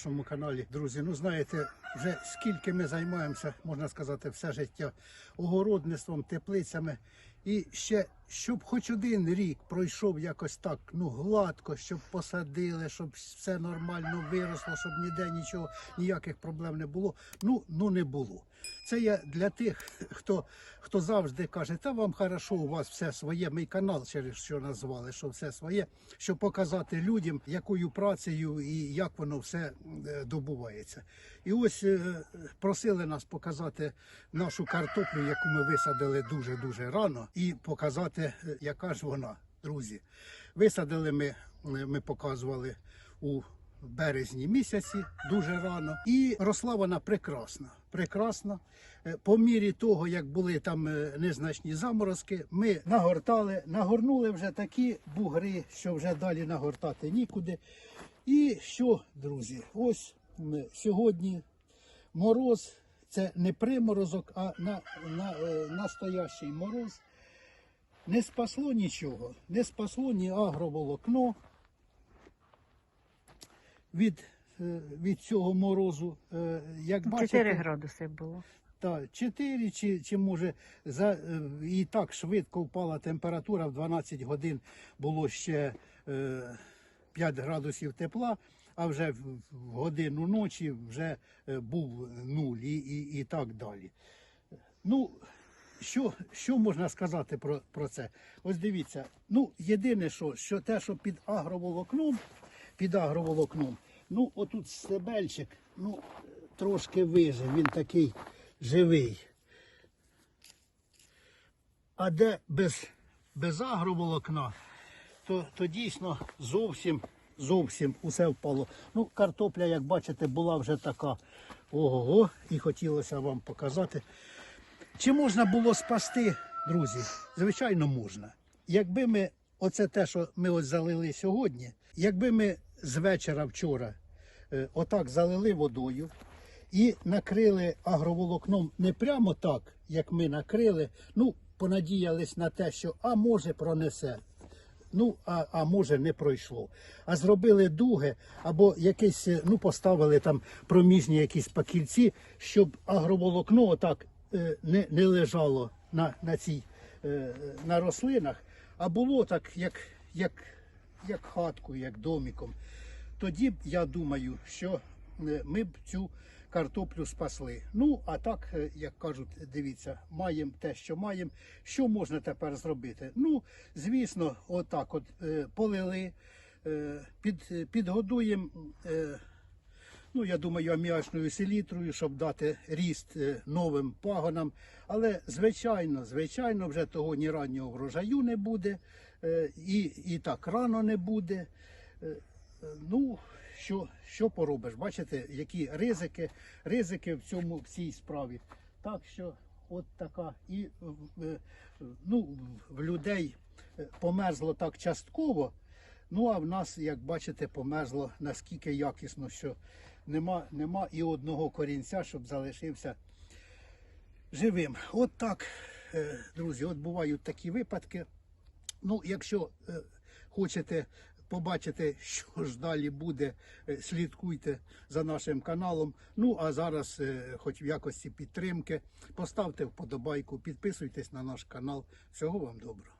нашому каналі, друзі. Ну знаєте, вже скільки ми займаємося, можна сказати, все життя огородництвом, теплицями. І ще щоб хоч один рік пройшов якось так, ну гладко, щоб посадили, щоб все нормально виросло, щоб ніде нічого, ніяких проблем не було. Ну, ну не було. Це я для тих, хто, хто завжди каже, та вам хорошо, у вас все своє. Мій канал через що назвали, що все своє, щоб показати людям, якою працею і як воно все е, добувається. І ось е, просили нас показати нашу картоплю, яку ми висадили дуже дуже рано, і показати, е, яка ж вона, друзі. Висадили ми, ми показували у березні місяці дуже рано, і росла вона прекрасно. Прекрасно. Е, По мірі того, як були там е, незначні заморозки, ми нагортали, нагорнули вже такі бугри, що вже далі нагортати нікуди. І що, друзі, ось сьогодні мороз, це не приморозок, а на, на, е, настоящий мороз. Не спасло нічого, не спасло ні агроволокно від, е, від цього морозу. Е, Як 4 бачите, градуси було. та, 4 чи, чи може за, е, і так швидко впала температура в 12 годин було ще е, 5 градусів тепла, а вже в, годину ночі вже був нуль і, і, і так далі. Ну, що, що можна сказати про, про це? Ось дивіться, ну, єдине, що, що те, що під агроволокном, під агроволокном, ну, отут стебельчик, ну, трошки вижив, він такий живий. А де без, без агроволокна, то, то дійсно зовсім, зовсім усе впало. Ну, картопля, як бачите, була вже така. Ого, і хотілося вам показати. Чи можна було спасти, друзі? Звичайно, можна. Якби ми, оце те, що ми ось залили сьогодні, якби ми з вечора вчора е, отак залили водою і накрили агроволокном не прямо так, як ми накрили, ну, понадіялись на те, що а може пронесе. Ну, а, а може не пройшло. А зробили дуги або якесь, е, ну, поставили там проміжні якісь пакільці, щоб агроволокно отак не, не лежало на, на цій е, на рослинах, а було так, як, як, як хаткою, як доміком. Тоді я думаю, що е, ми б цю картоплю спасли. Ну, а так, е, як кажуть, дивіться, маємо те, що маємо. Що можна тепер зробити? Ну, звісно, отак от е, полили, е, під, підгодуємо. Ну, я думаю, аміачною селітрою, щоб дати ріст е, новим пагонам. Але звичайно, звичайно, вже того ні раннього врожаю не буде, е, і, і так рано не буде. Е, Ну, що, що поробиш? Бачите, які ризики, ризики в цьому в цій справі. Так що, от така. І ну, в людей померзло так частково. Ну а в нас, як бачите, померзло наскільки якісно, що нема, нема і одного корінця, щоб залишився живим. От так, е, друзі, от бувають такі випадки. Ну, якщо е, хочете побачити, що ж далі буде, е, слідкуйте за нашим каналом. Ну а зараз, хоч в якості підтримки, поставте вподобайку, підписуйтесь на наш канал. Всього вам доброго.